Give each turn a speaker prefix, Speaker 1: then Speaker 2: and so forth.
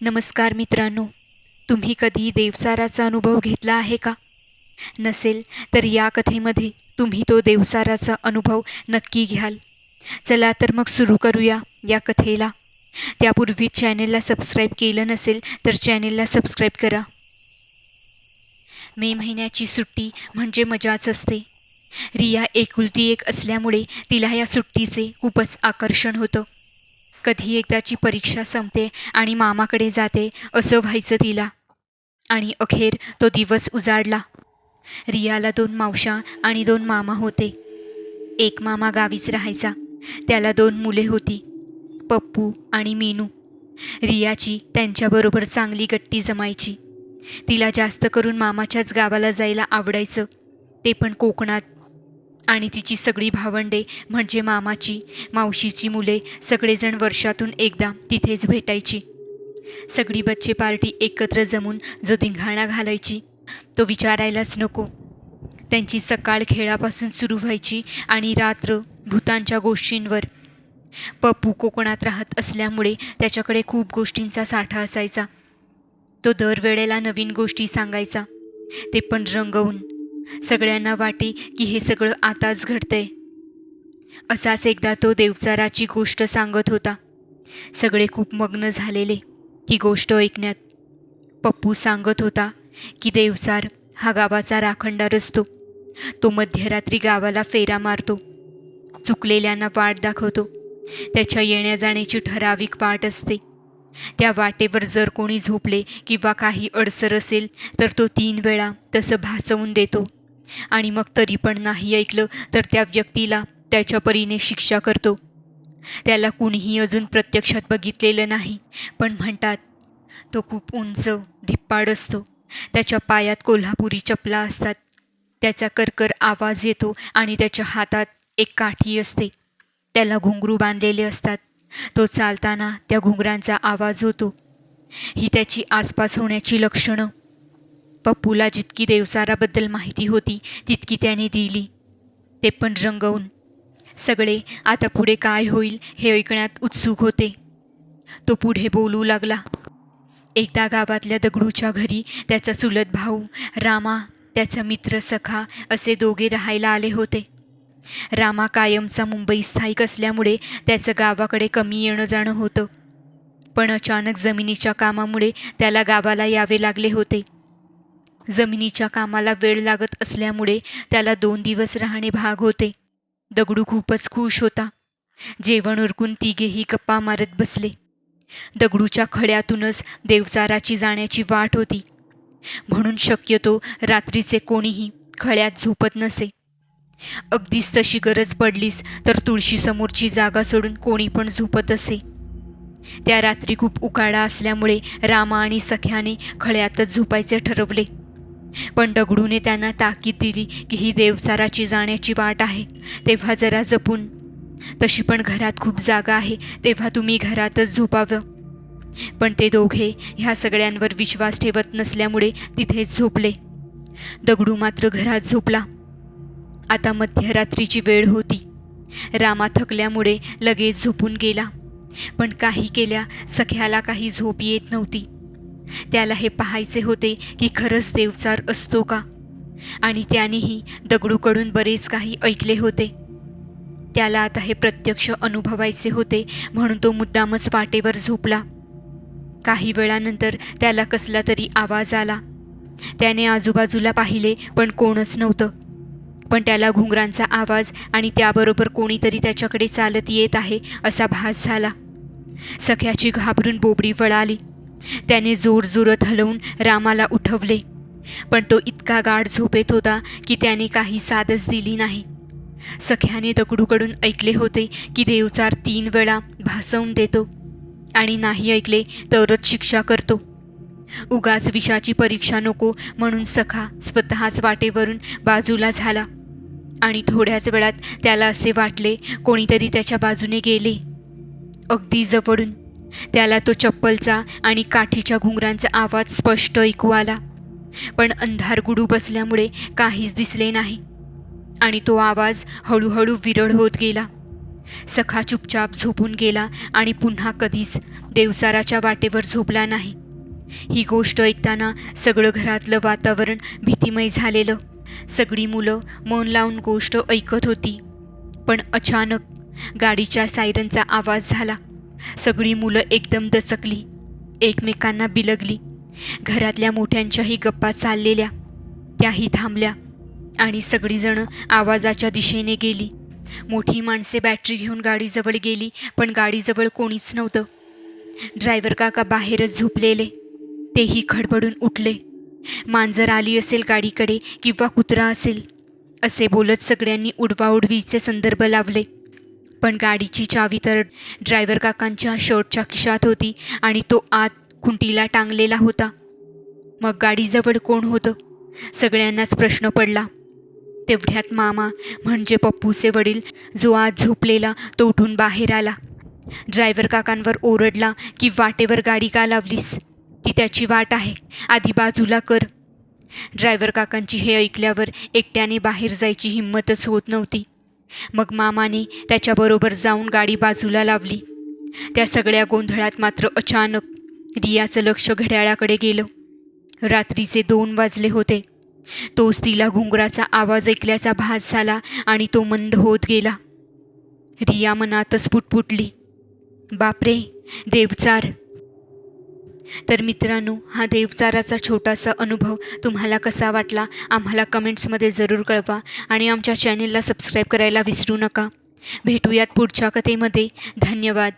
Speaker 1: नमस्कार मित्रांनो तुम्ही कधी देवसाराचा अनुभव घेतला आहे का? नसेल तर या कथेमध्ये तुम्ही तो देवसाराचा अनुभव नक्की घ्याल. चला तर मग सुरू करूया या कथेला. त्यापूर्वी चॅनेलला सबस्क्राईब केलं नसेल तर चॅनेलला सबस्क्राईब करा. मे महिन्याची सुट्टी म्हणजे मजाच असते. रिया एकुलती एक असल्यामुळे तिला या सुट्टीचे खूपच आकर्षण होतं. कधी एकदाची परीक्षा संपते आणि मामाकडे जाते असं व्हायचं तिला. आणि अखेर तो दिवस उजाडला. रियाला दोन मावशा आणि दोन मामा होते. एक मामा गावीच राहायचा. त्याला दोन मुले होती पप्पू आणि मीनू. रियाची त्यांच्याबरोबर चांगली गट्टी जमायची. तिला जास्त करून मामाच्याच गावाला जायला आवडायचं. ते पण कोकणात आणि तिची सगळी भावंडे म्हणजे मामाची मावशीची मुले सगळेजण वर्षातून एकदा तिथेच भेटायची. सगळी बच्चे पार्टी एकत्र जमून जो धिंगाणा घालायची तो विचारायलाच नको. त्यांची सकाळ खेळापासून सुरू व्हायची आणि रात्र भूतांच्या गोष्टींवर. पप्पू कोकणात राहत असल्यामुळे त्याच्याकडे खूप गोष्टींचा साठा असायचा. तो दरवेळेला नवीन गोष्टी सांगायचा. ते पण रंगवून. सगळ्यांना वाटे की हे सगळं आताच घडतंय. असाच एकदा तो देवचाराची गोष्ट सांगत होता. सगळे खूप मग्न झालेले ती गोष्ट ऐकण्यात. पप्पू सांगत होता की देवचार हा गावाचा राखणदार असतो. तो मध्यरात्री गावाला फेरा मारतो. चुकलेल्यांना वाट दाखवतो. त्याच्या येण्या जाण्याची ठराविक वाट असते. त्या वाटेवर जर कोणी झोपले किंवा काही अडसर असेल तर तो तीन वेळा तसं भासवून देतो. आणि मग तरी पण नाही ऐकलं तर त्या व्यक्तीला त्याच्या परीने शिक्षा करतो. त्याला कुणीही अजून प्रत्यक्षात बघितलेलं नाही पण म्हणतात तो खूप उंच धिप्पाड असतो. त्याच्या पायात कोल्हापुरी चपला असतात. त्याचा करकर आवाज येतो आणि त्याच्या हातात एक काठी असते. त्याला घुंगरू बांधलेले असतात. तो चालताना त्या घुंगरांचा आवाज होतो. ही त्याची आसपास होण्याची लक्षणं. पप्पूला जितकी देवसाराबद्दल माहिती होती तितकी त्याने दिली. ते पण रंगवून. सगळे आता पुढे काय होईल हे ऐकण्यात उत्सुक होते. तो पुढे बोलू लागला. एकदा गावातल्या दगडूच्या घरी त्याचा चुलत भाऊ रामा त्याचा मित्र सखा असे दोघे राहायला आले होते. रामा कायमचा मुंबई स्थायिक असल्यामुळे त्याचं गावाकडे कमी येणं जाणं होतं. पण अचानक जमिनीच्या कामामुळे त्याला गावाला यावे लागले होते. जमिनीच्या कामाला वेळ लागत असल्यामुळे त्याला दोन दिवस राहणे भाग होते. दगडू खूपच खुश होता. जेवण उरकून तिघेही गप्पा मारत बसले. दगडूच्या खड्यातूनच देवचाराची जाण्याची वाट होती. म्हणून शक्यतो रात्रीचे कोणीही खळ्यात झोपत नसे. अगदीच तशी गरज पडलीस तर तुळशीसमोरची जागा सोडून कोणी पण झोपत असे. त्या रात्री खूप उकाडा असल्यामुळे रामा आणि सख्याने खळ्यातच झोपायचे ठरवले. पण दगडूने त्यांना ताकीद दिली की ही देवसाराची जाण्याची वाट आहे. तेव्हा जरा जपून. तशी पण घरात खूप जागा आहे तेव्हा तुम्ही घरातच झोपावं. पण ते दोघे ह्या सगळ्यांवर विश्वास ठेवत नसल्यामुळे तिथेच झोपले. दगडू मात्र घरात झोपला. आता मध्यरात्रीची वेळ होती. रामा थकल्यामुळे लगेच झोपून गेला. पण काही केल्या सख्याला काही झोप येत नव्हती. त्याला हे पाहायचे होते की खरंच देवचार असतो का? आणि त्यानेही दगडूकडून बरेच काही ऐकले होते. त्याला आता हे प्रत्यक्ष अनुभवायचे होते म्हणून तो मुद्दामच वाटेवर झोपला. काही वेळानंतर त्याला कसला तरी आवाज आला. त्याने आजूबाजूला पाहिले पण कोणच नव्हतं. पण त्याला घुंगरांचा आवाज आणि त्याबरोबर कोणीतरी त्याच्याकडे चालत येत आहे असा भास झाला. सख्याची घाबरून बोबडी वळाली. त्याने जोरजोरत हलवून रामाला उठवले. पण तो इतका गाढ झोपेत होता की त्याने काही साधच दिली नाही. सख्याने दगडूकडून ऐकले होते की देवचार तीन वेळा भासवून देतो आणि नाही ऐकले तरच शिक्षा करतो. उगाच विषाची परीक्षा नको म्हणून सखा स्वतःच वाटेवरून बाजूला झाला आणि थोड्याच वेळात त्याला असे वाटले कोणीतरी त्याच्या बाजूने गेले. अगदी जवळून त्याला तो चप्पलचा आणि काठीच्या घुंगरांचा आवाज स्पष्ट ऐकू आला. पण अंधार गुडू बसल्यामुळे काहीच दिसले नाही. आणि तो आवाज हळूहळू विरळ होत गेला. सखा चुपचाप झोपून गेला आणि पुन्हा कधीच देवसाराच्या वाटेवर झोपला नाही. ही गोष्ट ऐकताना सगळं घरातलं वातावरण भीतिमय झालेलं. सगळी मुलं मन लावून गोष्ट ऐकत होती. पण अचानक गाडीच्या सायरनचा आवाज झाला. सगळी मुलं एकदम दचकली. एकमेकांना बिलगली. घरातल्या मोठ्यांच्याही गप्पा चाललेल्या. त्याही थांबल्या. आणि सगळीजणं आवाजाच्या दिशेने गेली. मोठी माणसे बॅटरी घेऊन गाडीजवळ गेली पण गाडीजवळ कोणीच नव्हतं. ड्रायव्हर काका बाहेरच झोपलेले. तेही खडबडून उठले. मांजर आली असेल गाडीकडे किंवा कुत्रा असेल असे बोलत सगळ्यांनी उडवाउडवीचे संदर्भ लावले. पण गाडीची चावी तर ड्रायव्हर काकांच्या शर्टच्या खिशात होती आणि तो आत खुंटीला टांगलेला होता. मग गाडीजवळ कोण होतं? सगळ्यांनाच प्रश्न पडला. तेवढ्यात मामा म्हणजे पप्पूचे वडील जो आज झोपलेला तो उठून बाहेर आला. ड्रायव्हर काकांवर ओरडला की वाटेवर गाडी का लावलीस? ती त्याची वाट आहे. आधी बाजूला कर. ड्रायव्हर काकांची हे ऐकल्यावर एकट्याने बाहेर जायची हिंमतच होत नव्हती. मग मामाने त्याच्याबरोबर जाऊन गाडी बाजूला लावली. त्या सगळ्या गोंधळात मात्र अचानक रियाचं लक्ष घड्याळाकडे गेलं. रात्रीचे दोन वाजले होते. तोच तिला घुंगराचा आवाज ऐकल्याचा भास झाला आणि तो मंद होत गेला. रिया मनातच पुटपुटली. बापरे देवचार. तर मित्रांनो हा देवचाराचा छोटासा अनुभव तुम्हाला कसा वाटला आम्हाला कमेंट्समध्ये जरूर कळवा आणि आमच्या चॅनेलला सबस्क्राईब करायला विसरू नका. भेटूयात पुढच्या कथेमध्ये. धन्यवाद.